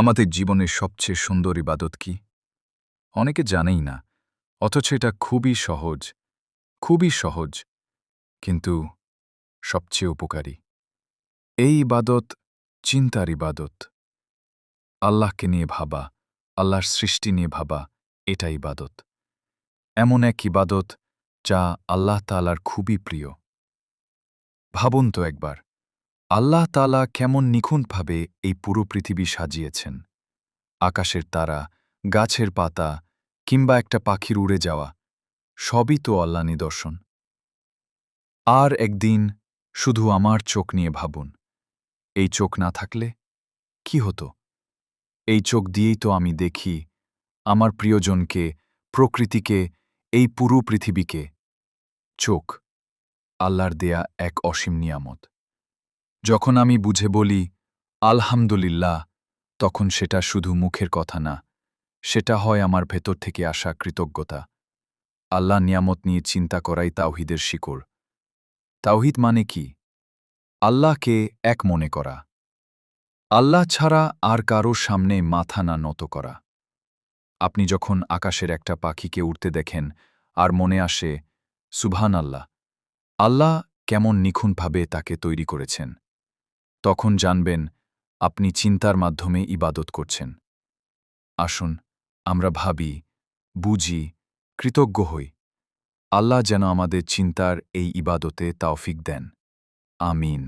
আমাদের জীবনের সবচেয়ে সুন্দর ইবাদত কি? অনেকে জানেই না, অথচ এটা খুবই সহজ খুবই সহজ, কিন্তু সবচেয়ে উপকারী। এই ইবাদত চিন্তার ইবাদত। আল্লাহকে নিয়ে ভাবা, আল্লাহর সৃষ্টি নিয়ে ভাবা, এটা ইবাদত। এমন এক ইবাদত যা আল্লাহ তালার খুবই প্রিয়। ভাবুন তো একবার আল্লাহ তালা কেমন নিখুঁতভাবে এই পুরো পৃথিবী সাজিয়েছেন। আকাশের তারা, গাছের পাতা, কিংবা একটা পাখির উড়ে যাওয়া, সবই তো আল্লাহ নিদর্শন। আর একদিন শুধু আমার চোখ নিয়ে ভাবুন, এই চোখ না থাকলে কি হতো? এই চোখ দিয়েই তো আমি দেখি আমার প্রিয়জনকে, প্রকৃতিকে, এই পুরো পৃথিবীকে। চোখ, আল্লাহর দেয়া এক অসীম নিয়ামত। যখন আমি বুঝে বলি, আলহামদুলিল্লাহ, তখন সেটা শুধু মুখের কথা না, সেটা হয় আমার ভেতর থেকে আসা কৃতজ্ঞতা। আল্লাহ নিয়ামত নিয়ে চিন্তা করাই তাওহিদের শিকড়। তাওহিদ মানে কি? আল্লাহকে এক মনে করা। আল্লাহ ছাড়া আর কারও সামনে মাথা না নত করা। আপনি যখন আকাশের একটা পাখিকে উড়তে দেখেন, আর মনে আসে সুবহান আল্লাহ আল্লাহ কেমন নিখুণভাবে তাকে তৈরি করেছেন। তখন জানবেন, আপনি চিন্তার মাধ্যমে ইবাদত করছেন। আসুন, আমরা ভাবি, বুঝি, কৃতজ্ঞ হই। আল্লাহ যেন আমাদের চিন্তার এই ইবাদতে তাওফিক দেন। আমিন।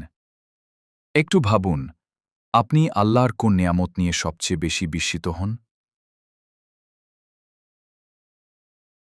একটু ভাবুন, আপনি আল্লাহর কোন নিয়ামত নিয়ে সবচেয়ে বেশি বিস্মিত হন?